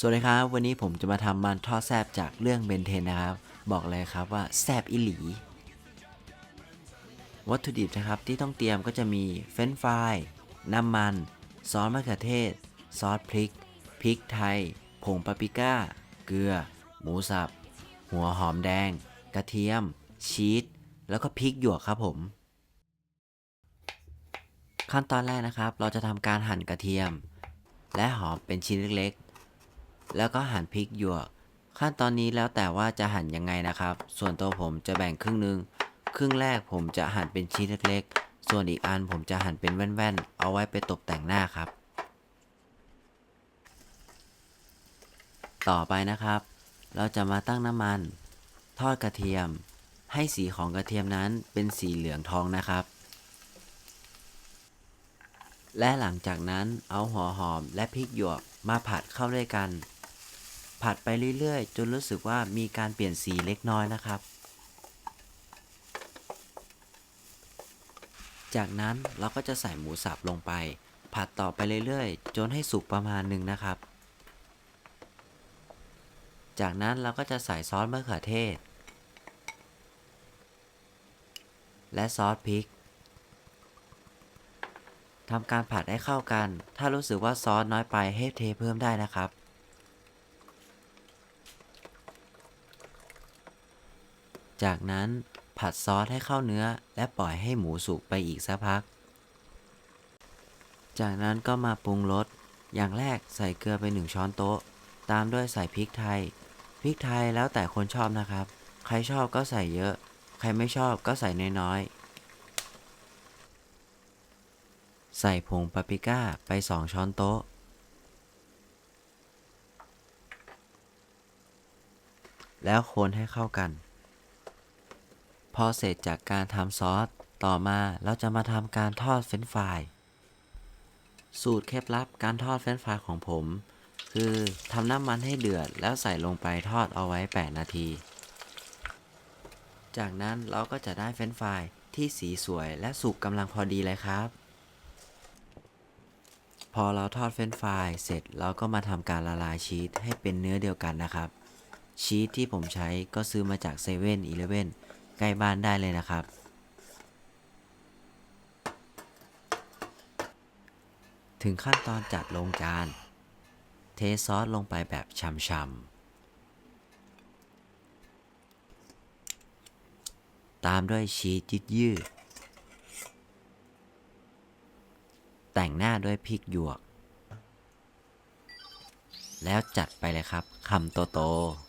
สวัสดีครับ วันนี้ผมจะมาทำมันทอดแซบจากเรื่องเบนเทนนะครับ บอกเลยครับว่าแซบอิหลี วัตถุดิบนะครับที่ต้องเตรียมก็จะมีเฟรนฟรายน้ำมัน ซอสมะเขือเทศ ซอสพริก พริกไทย ผงปาปริก้า เกลือ หมูสับ หัวหอมแดง กระเทียม ชีส แล้วก็พริกหยวกครับผม ขั้นตอนแรกนะครับ เราจะทำการหั่นกระเทียม และหอมเป็นชิ้นเล็กๆ แล้วก็หั่นพริกหยวก ขั้นตอนนี้แล้วแต่ว่าจะหั่นยังไงนะครับ ส่วนตัวผมจะแบ่งครึ่งหนึง ครึ่งแรกผมจะหั่นเป็นชิ้นเล็กๆ ส่วนอีกอันผมจะหั่นเป็นแว่นๆ เอาไว้ไปตกแต่งหน้าครับ ต่อไปนะครับ เราจะมาตั้งน้ำมัน ทอดกระเทียม ให้สีของกระเทียมนั้นเป็นสีเหลืองทองนะครับและหลังจากนั้นเอาหัวหอมและพริกหยวกมาผัดเข้าด้วยกัน ผัดไปเรื่อยๆ จนรู้สึกว่ามีการเปลี่ยนสีเล็กน้อยนะครับ จากนั้นเราก็จะใส่หมูสับลงไป ผัดต่อไปเรื่อยๆ จนให้สุกประมาณหนึ่งนะครับ จากนั้นเราก็จะใส่ซอสมะเขือเทศ และซอสพริกทำการผัดให้เข้ากัน ถ้ารู้สึกว่าซอสน้อยไปให้เทเพิ่มได้นะครับ จากนั้นผัดซอสให้เข้าเนื้อ และปล่อยให้หมูสุกไปอีกสักพัก จากนั้นก็มาปรุงรส อย่างแรกใส่เกลือไป1ช้อนโต๊ะ ตามด้วยใส่พริกไทย พริกไทยแล้วแต่คนชอบนะครับ ใครชอบก็ใส่เยอะ ใครไม่ชอบก็ใส่น้อยๆ ใส่ผงปาปริก้าไป2ช้อนโต๊ะแล้วคนให้เข้ากัน พอเสร็จจากการทำซอส ต่อมาเราจะมาทำการทอดเฟรนฟราย สูตรเคล็ดลับการทอดเฟรนฟรายของผม คือทำน้ำมันให้เดือดแล้วใส่ลงไปทอดเอาไว้ 8 นาที จากนั้นเราก็จะได้เฟรนฟรายที่สีสวยและสุกกำลังพอดีเลยครับ พอเราทอดเฟรนฟรายเสร็จเราก็มาทำการละลายชีสให้เป็นเนื้อเดียวกันนะครับ ชีสที่ผมใช้ก็ซื้อมาจากเซเว่นอีเลเว่น ใกล้บ้านได้เลยนะครับ ถึงขั้นตอนจัดลงจาน เทซอสลงไปแบบช่ำๆ ตามด้วยชีสยืดยืดแต่งหน้าด้วยพริกหยวก แล้วจัดไปเลยครับคำโตๆ